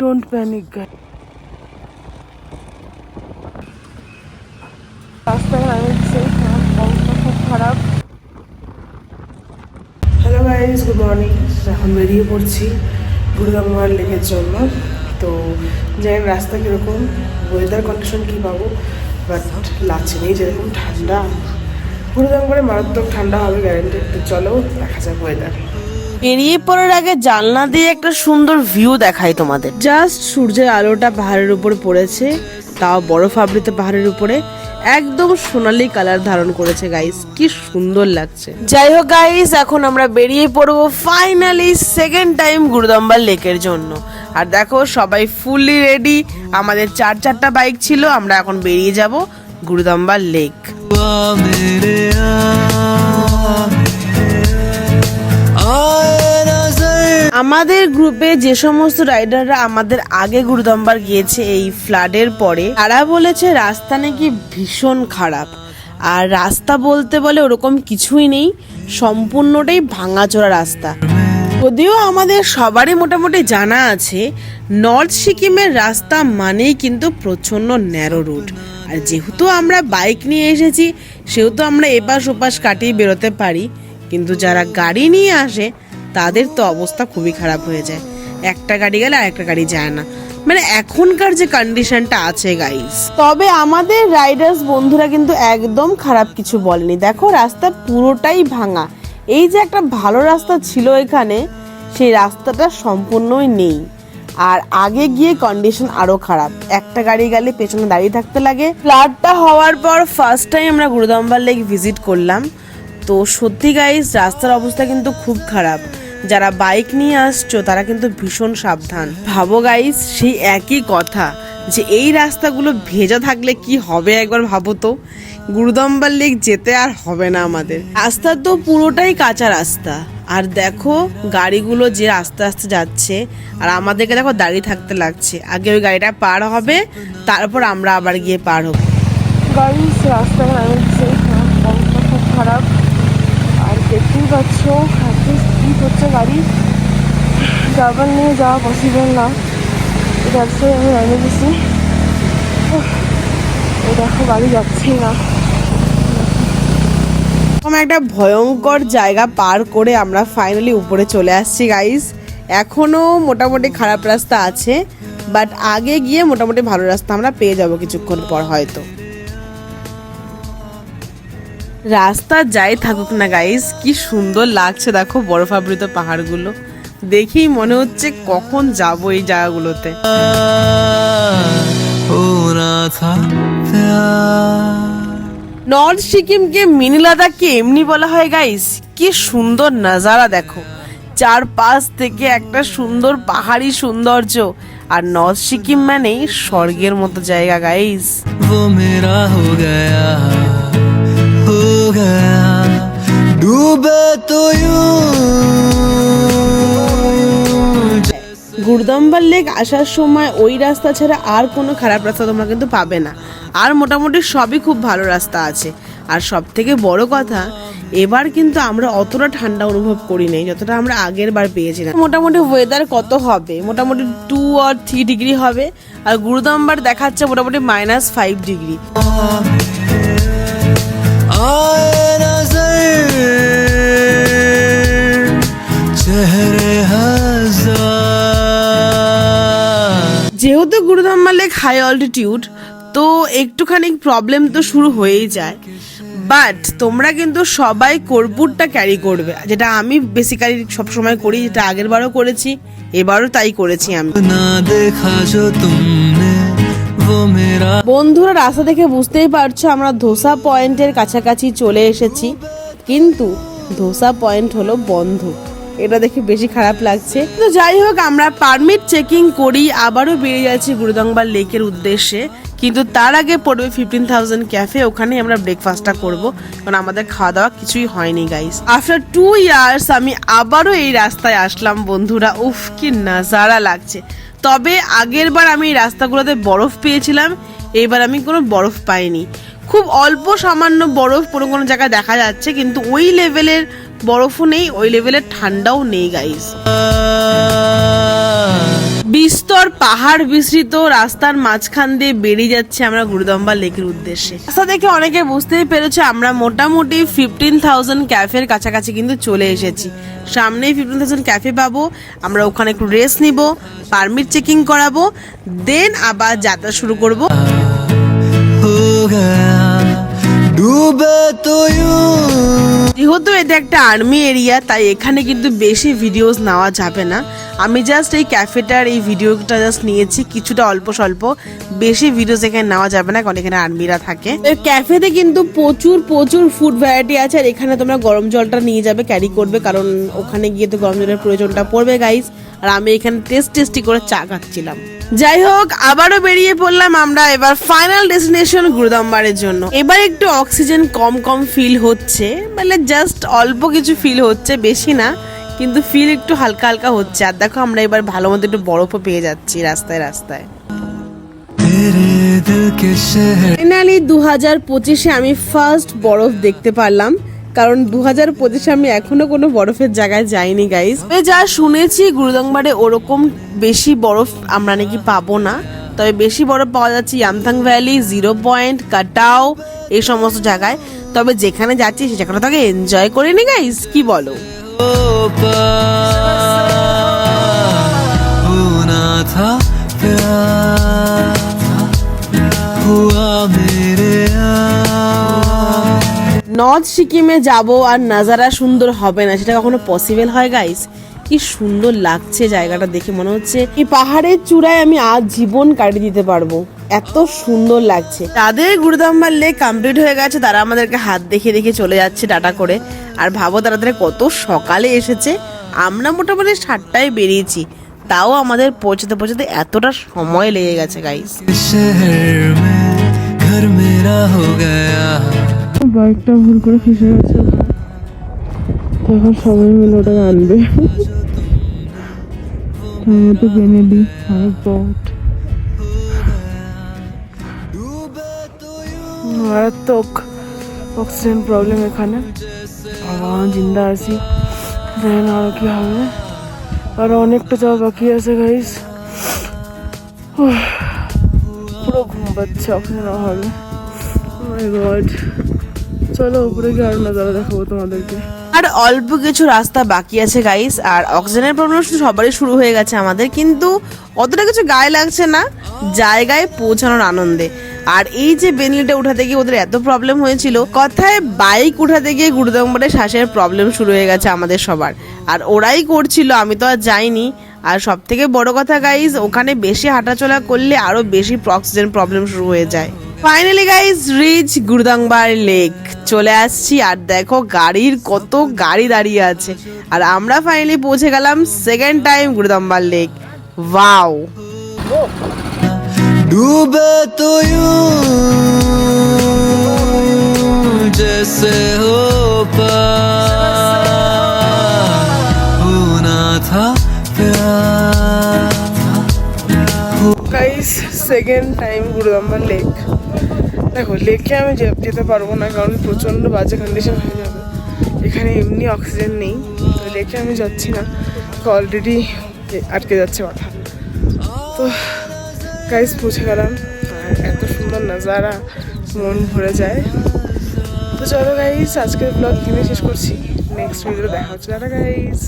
Don't panic গাই রাস্তায় নামিয়েছে অবস্থা খুব খারাপ। হ্যালো গাইজ গুড মর্নিং এখন বেরিয়ে পড়ছি গুরুদামার লেকের জন্য। তো জানি রাস্তা কীরকম? ওয়েদার কন্ডিশন কী পাবো? বাট লাগছে নেই, যেরকম ঠান্ডা। গুরুদামগড়ে মারাত্মক ঠান্ডা হবে গ্যারেন্টি তো চলো, দেখা যাক ওয়েদার বেরিয়ে পড়ার আগে জানলা দিয়ে একটা সুন্দর ভিউ দেখাই তোমাদের। জাস্ট সূর্যের আলোটা পাহাড়ের উপর পড়েছে তাও বরফ আবৃত পাহাড়ের উপরে। একদম সোনালি কালার ধারণ করেছে গাইস কি সুন্দর লাগছে। যাই হোক গাইস এখন আমরা বেরিয়ে পড়ব ফাইনালি সেকেন্ড টাইম গুরুদম্বার লেকের জন্য। আর দেখো সবাই ফুললি রেডি আমাদের চার চারটা বাইক ছিল আমরা এখন বেরিয়ে যাব গুরুদম্বার লেক আমাদের গ্রুপে যে সমস্ত রাইডাররা আমাদের আগে গুরুদম্বার গিয়েছে এই ফ্লাডের পরে, তারা বলেছে রাস্তা নাকি ভীষণ খারাপ। আর রাস্তা বলতে বলে ওরকম কিছুই নেই, সম্পূর্ণটাই ভাঙাচোরা রাস্তা। যদিও আমাদের সবারই মোটামুটি জানা আছে নর্থ সিকিমের রাস্তা মানেই কিন্তু প্রচণ্ড ন্যারো রুট আর যেহেতু আমরা বাইক নিয়ে এসেছি, সেহেতু আমরা এপাশ ওপাশ কাটিয়ে বেরোতে পারি, কিন্তু যারা গাড়ি নিয়ে আসে তাদের তো অবস্থা খুবই খারাপ হয়ে যায়। একটা গাড়ি গেলে আরেকটা গাড়ি যায় না। মানে এখনকার যে কন্ডিশনটা আছে গাইস তবে আমাদের রাইডার্স বন্ধুরা কিন্তু একদম খারাপ কিছু বলেনি। দেখো রাস্তা পুরোটাই ভাঙা। এই যে একটা ভালো রাস্তা ছিল এখানে সেই রাস্তাটা সম্পূর্ণই নেই। আর আগে গিয়ে কন্ডিশন আরও খারাপ। একটা গাড়ি গেলে পেছনে দাঁড়িয়ে থাকতে লাগে। ফ্লাডটা হওয়ার পর ফার্স্ট টাইম আমরা গুরুদম্বার লেক ভিজিট করলাম। তো সত্যি গাইস রাস্তার অবস্থা কিন্তু খুব খারাপ। যারা বাইক নিয়ে আসছো, তারা কিন্তু ভীষণ সাবধান। ভাবো গাইস সেই একই কথা, যে এই রাস্তাগুলো ভেজা থাকলে কি হবে একবার ভাবো তো? গুরুদম্বার লেক যেতে আর হবে না আমাদের। রাস্তা তো পুরোটাই কাঁচা রাস্তা। আর দেখো, গাড়িগুলো যে আস্তে আস্তে যাচ্ছে, আর আমাদেরকে দেখো দাঁড়িয়ে থাকতে লাগছে। আগে ওই গাড়িটা পার হবে, তারপর আমরা আবার গিয়ে পার হব। গাড়ি রাস্তায় নামিয়েছে খুব খারাপ। আর দেখতেই পাচ্ছ হচ্ছে গাড়ি। ড্রাইভার নিয়ে যাওয়া পসিবল না। রাস্তায় আমি দিছি। উফ, দেখো গাড়ি যাচ্ছেই না। একটা ভয়ঙ্কর জায়গা পার করে আমরা ফাইনালি উপরে চলে আসছি গাইস এখনও মোটামুটি খারাপ রাস্তা আছে বাট আগে গিয়ে মোটামুটি ভালো রাস্তা আমরা পেয়ে যাব কিছুক্ষণ পর হয়তো। রাস্তা যাই থাকুক না গাইস কি সুন্দর লাগছে দেখো বরফ আবৃত পাহাড়গুলো। দেখেই মনে হচ্ছে কখন যাব এই জায়গাগুলোতে। নর্থ সিকিমকে মিনি লাদাখকে এমনি বলা হয় গাইস কি সুন্দর নাজারা দেখো। চারপাশ থেকে একটা সুন্দর পাহাড়ি সৌন্দর্য। আর নর্থ সিকিম মানেই স্বর্গের মতো জায়গা গাইস মেরা गया डूबे तो यूं গুরদম্বার লেক আসার সময় ওই রাস্তা ছাড়া আর কোনো খারাপ রাস্তা তোমরা কিন্তু পাবে না আর মোটামুটি সবই খুব ভালো রাস্তা আছে আর সব থেকে বড় কথা এবার কিন্তু আমরা অতটা ঠান্ডা অনুভব করি নাই যতটা আমরা আগের বার পেয়েছিলাম মোটামুটি ওয়েদার কত হবে মোটামুটি টু আর থ্রি ডিগ্রি হবে আর গুরুদম্বার দেখাচ্ছে মোটামুটি মাইনাস ফাইভ ডিগ্রি आए नजर चेहरे हजार যেহেতু গুরুদম্বার লেক হাই অল্টিটিউড তো একটুখানি প্রবলেম তো শুরু হয়েই যায় বাট তোমরা কিন্তু সবাই কর্পূরটা ক্যারি করবে যেটা আমি বেসিক্যালি সবসময় করি যেটা আগের বারও করেছি এবারও তাই করেছি আমি ना देखा जो तुमने वो मेरा বন্ধুরা। রাস্তা দেখে বুঝতেই পারছ, আমরা ধোসা পয়েন্টের কাছাকাছি চলে এসেছি। কিন্তু ধোসা পয়েন্ট হলো বন্ধ। এটা দেখে বেশি খারাপ লাগছে। তো যাই হোক, আমরা পারমিট চেকিং করি, আবারও বেরিয়ে যাচ্ছি গুরুদংবার লেকের উদ্দেশ্যে। কিন্তু তার আগে পড়বে ফিফটিন থাউজেন্ড ক্যাফে ওখানে আমরা ব্রেকফাস্টটা করব। কারণ আমাদের খাওয়া দাওয়া কিছুই হয়নি গাইস আফটার টু ইয়ার্স আমি আবারও এই রাস্তায় আসলাম, বন্ধুরা। উফ, কি নাজারা লাগছে। তবে আগের বার আমি এই রাস্তাগুলোতে বরফ পেয়েছিলাম, এবার আমি কোনো বরফ পাইনি। খুব অল্প সামান্য বরফ কোনো কোনো জায়গায় দেখা যাচ্ছে, কিন্তু ওই লেভেলের বরফও নেই, ওই লেভেলের ঠান্ডাও নেই গাইস বিস্তর পাহাড় বিস্তৃত রাস্তার মাঝখান দিয়ে বেরিয়ে যাচ্ছে আমরা গুরুদম্বা লেকের উদ্দেশ্যে। রাস্তা দেখে অনেকে বুঝতেই পেরেছে আমরা মোটামুটি ফিফটিন থাউজেন্ড ক্যাফের কাছাকাছি কিন্তু চলে এসেছি। সামনেই ফিফটিন থাউজেন্ড ক্যাফে পাবো আমরা ওখানে একটু রেস্ট নিব পারমিট চেকিং করাবো দেন আবার যাত্রা শুরু করব। যেহেতু এটা একটা আর্মি এরিয়া তাই এখানে কিন্তু বেশি ভিডিওস নেওয়া যাবে না। আমি জাস্ট এই ক্যাফেটার এই ভিডিওটা জাস্ট নিয়েছি, কিছুটা অল্প স্বল্প। বেশি ভিডিওস এখানে নেওয়া যাবে না, কারণ এখানে আর্মিরা থাকে। ক্যাফেতে কিন্তু প্রচুর প্রচুর ফুড ভ্যারাইটি আছে, আর এখানে তোমরা গরম জলটা নিয়ে যাবে ক্যারি করবে, কারণ ওখানে গিয়ে তো গরম জলের প্রয়োজনটা পড়বে গাইস আর আমি এখানে টেস্ট টেস্টি করে চা খাচ্ছিলাম। যাই হোক, আবারও বেরিয়ে পড়লাম আমরা এবার ফাইনাল ডেস্টিনেশন গুরুদম্বারের জন্য। এবার একটু অক্সিজেন কম কম ফিল হচ্ছে মানে জাস্ট অল্প কিছু ফিল হচ্ছে, বেশি না। কিন্তু ফিল একটু হালকা হালকা হচ্ছে। আর দেখো আমরা এবার ভালো মতো একটু বরফও পেয়ে যাচ্ছি রাস্তায় রাস্তায়। ফাইনালি দু হাজার পঁচিশে আমি ফার্স্ট বরফ দেখতে পারলাম। কারণ দু হাজার পঁচিশে আমি এখনও কোনো বরফের জায়গায় যাইনি গাইজ যা শুনেছি গুরুদংবারে ওরকম বেশি বরফ আমরা নাকি পাবো না। তবে বেশি বরফ পাওয়া যাচ্ছে ইয়ামথাং ভ্যালি জিরো পয়েন্ট কাটাও এই সমস্ত জায়গায়। তবে যেখানে যাচ্ছি, সেখানে তাকে এনজয় করে নি গাইজ কি বলো? নর্থ সিকিমে যাব আর নাজারা সুন্দর হবে না সেটা কখনো পসিবল হয় গাইস কি সুন্দর লাগছে জায়গাটা দেখে। মনে হচ্ছে এই পাহাড়ের চূড়ায় আমি আজ জীবন কাটিয়ে দিতে পারব। এত সুন্দর লাগছে। তাদের গুরুদাম মারলে কমপ্লিট হয়ে গেছে তারা আমাদেরকে হাত দেখে দেখে চলে যাচ্ছে টাটা করে। আর ভাবো তারা কত সকালে এসেছে। আমরা মোটামুটি সাতটায় বেরিয়েছি। তাও আমাদের পৌঁছতে পৌঁছতে এতটা সময় লেগে গেছে গাইস বাইকটা ভুল করে ফেসে গেছে। এখন সবাই মিলে ওটা আনবে। আমি তো কিনে দিই অনেক পথ মারাত্মক অক্সিজেন প্রবলেম এখানে ভগবান জিন্দা আছি জানি না আরও কি হবে আরও অনেকটা যাওয়া বাকি আছে গাইস পুরো ঘুম পাচ্ছে অক্সিজেন অভাবে মাই গড চলো উপরে গিয়ে আরও নজারা দেখাবো তোমাদেরকে আর অল্প কিছু রাস্তা বাকি আছে গাইস আর অক্সিজেনের প্রবলেম শুধু সবারই শুরু হয়ে গেছে আমাদের, কিন্তু অতটা কিছু গায়ে লাগছে না, জায়গায় পৌঁছানোর আনন্দে। আর এই যে বেনলিটা উঠাতে গিয়ে ওদের এত প্রবলেম হয়েছিল, কথায় বাইক উঠাতে গিয়ে গুরুদম্বরে শ্বাসের প্রবলেম শুরু হয়ে গেছে আমাদের সবার। আর ওরাই করছিল, আমি তো আর যাইনি। আর সব থেকে বড় কথা গাইজ ওখানে বেশি হাঁটাচলা করলে আরও বেশি অক্সিজেন প্রবলেম শুরু হয়ে যায়। finally guys reach Gurudongmar lake চলে আসছি আর দেখো গাড়ির কত গাড়ি দাঁড়িয়ে আছে আর আমরা ফাইনালি পৌঁছে গেলাম second time Gurudongmar lake wow डूबे तो यूं जैसे हो पार होना था प्यार guys second time Gurudongmar lake দেখো, লেকে আমি যেতে পারব না, কারণ প্রচণ্ড বাজে কন্ডিশন হয়ে যাবে। এখানে এমনি অক্সিজেন নেই, তো লেকে আমি যাচ্ছি না। অলরেডি আটকে যাচ্ছে মাথা। তো গাইস পৌঁছে গেলাম এত সুন্দর নাজারা, মন ভরে যায়। তো চলো গাইজ আজকের ব্লগ এখানে শেষ করছি। নেক্সট ভিডিও দেখা হচ্ছে। দাদা গাইস